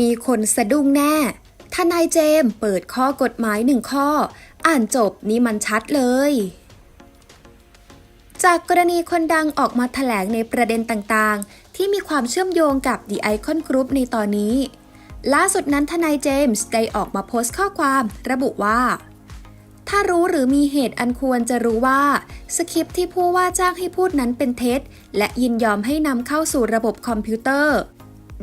มีคนสะดุ้งแน่ ทนายเจมส์เปิดข้อกฎหมายหนึ่งข้อ อ่านจบนี่มันชัดเลย จากกรณีคนดังออกมาแถลงในประเด็นต่างๆ ที่มีความเชื่อมโยงกับ The Icon Group ในตอนนี้ ล่าสุดนั้นทนายเจมส์ได้ออกมาโพสต์ข้อความ ระบุว่าถ้ารู้หรือมีเหตุอันควรจะรู้ว่า สคริปที่ผู้ว่าจ้างให้พูดนั้นเป็นเท็จ และยินยอมให้นำเข้าสู่ระบบคอมพิวเตอร์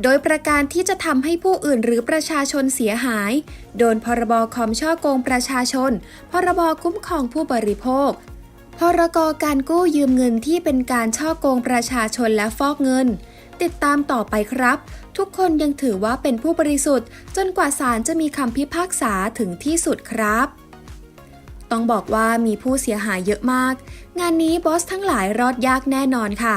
โดยประการที่จะทำให้ผู้อื่นหรือประชาชนเสียหาย โดนพรบคอมช่อโกงประชาชน พรบคุ้มครองผู้บริโภค พรกการกู้ยืมเงินที่เป็นการช่อโกงประชาชนและฟอกเงิน ติดตามต่อไปครับ ทุกคนยังถือว่าเป็นผู้บริสุทธิ์ จนกว่าศาลจะมีคำพิพากษาถึงที่สุดครับ ต้องบอกว่ามีผู้เสียหายเยอะมาก งานนี้บอสทั้งหลายรอดยากแน่นอนค่ะ